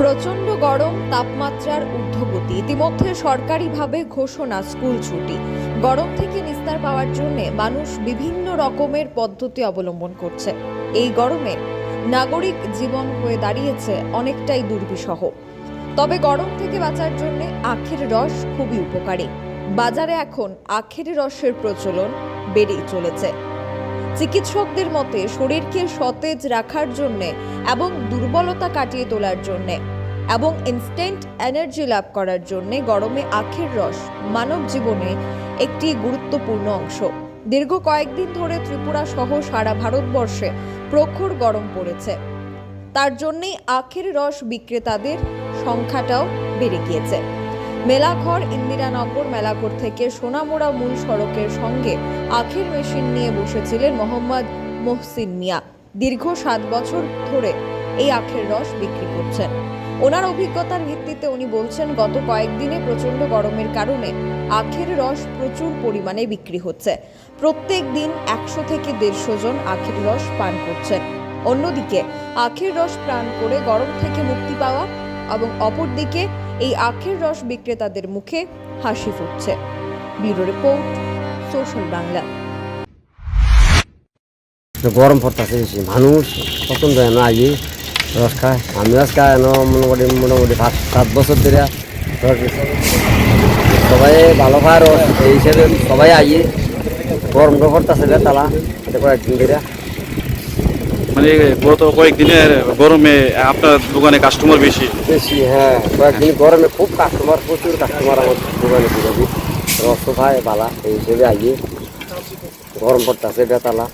প্রচণ্ড গরম, তাপমাত্রার ঊর্ধ্বগতি। ইতিমধ্যে সরকারিভাবে ঘোষণা স্কুল ছুটি। গরম থেকে নিস্তার পাওয়ার জন্য মানুষ বিভিন্ন রকমের পদ্ধতি অবলম্বন করছে। এই গরমে নাগরিক জীবন হয়ে দাঁড়িয়েছে অনেকটাই দুর্বিষহ। তবে গরম থেকে বাঁচার জন্য আখের রস খুবই উপকারী। বাজারে এখন আখের রসের প্রচলন বেড়েই চলেছে। চিকিৎসকদের মতে, শরীরকে সতেজ রাখার জন্য এবং দুর্বলতা কাটিয়ে তোলার জন্য এবং ইনস্ট্যান্ট এনার্জি লাভ করার জন্য গরমে আখের রস মানব জীবনে একটি গুরুত্বপূর্ণ অংশ। দীর্ঘ কয়েকদিন ধরে ত্রিপুরা সহ সারা ভারতবর্ষে প্রখর গরম পড়েছে। তার জন্যই আখের রস বিক্রেতাদের সংখ্যাটাও বেড়ে গিয়েছে। মেলাঘর, ইন্দিরানগর মেলাঘর থেকে সোনামুড়া মূল সড়কের সঙ্গে আখের মেশিন নিয়ে বসেছিলেন মোহাম্মদ মোহসিন মিয়া। দীর্ঘ সাত বছর ধরে এই আখের রস বিক্রি করছেন। ওনার অভিজ্ঞতার ভিত্তিতে উনি বলছেন, গত কয়েকদিনে প্রচণ্ড গরমের কারণে আখের রস প্রচুর পরিমাণে বিক্রি হচ্ছে। প্রত্যেক দিন একশো থেকে দেড়শো জন আখের রস পান করছেন। অন্যদিকে, আখের রস পান করে গরম থেকে মুক্তি পাওয়া এবং অপরদিকে এই আখের রস বিক্রেতাদের মুখে হাসি ফুটছে। Bureau report, social Bangla. গরম পড়তেছে বেশি। মানুষ পছন্দ হয় না আগে রস খায়। আমি রস খাই মোটামুটি মোটামুটি পাঁচ, সাত বছর ধরে সবাই ভালো খায় রস, এই হিসেবে সবাই আগে গরমটা পড়তেছে তালা, এটা কয়েকদিন ধরে। মানে গত কয়েকদিনের গরমে আপনার দোকানে কাস্টমার বেশি। বেশি হ্যাঁ কয়েকদিন গরমে খুব কাস্টমার প্রচুর কাস্টমার আমার দোকানে ঢুকাবি রস খায় বালা এই হিসেবে আগে গরম পড়তেছে বেতালা।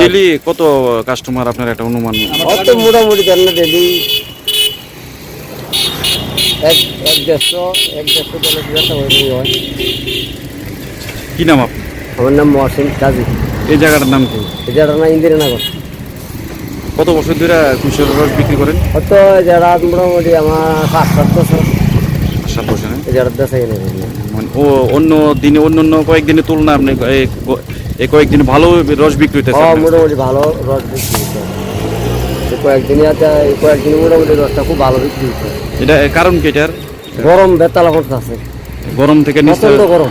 ডেলি কত কাস্টমার আপনার একটা অনুমান? অত মোটামুটি দেন না ডেলি এক এক দেড়শো এক দেড়শো টাকা ওই হয়। কি নাম আপনার? আমার নাম মহসিন কাজী। এই জায়গাটার নাম কি? এজারা না ইন্দিরানগর। কত বছর ধরে কুশের রস বিক্রি করেন? হয়তো এজারা মোটামুটি আমার পাঁচ সাত বছর। সাত বছর হ্যাঁ? এজারার দেশে মানে ও অন্য দিনে অন্য অন্য কয়েকদিনের তুলনায় আপনি এই এই কয়েকদিন ভালো রস বিক্রি হইতেছে হ্যাঁ মোটামুটি ভালো রস বিক্রি হচ্ছে এই কয়েকদিন আছে এই কয়েকদিন মোটামুটি রসটা খুব ভালো বিক্রি হচ্ছে এটা কারণ কি এটার? গরম বেতালা করতেছে গরম থেকে প্রচণ্ড গরম।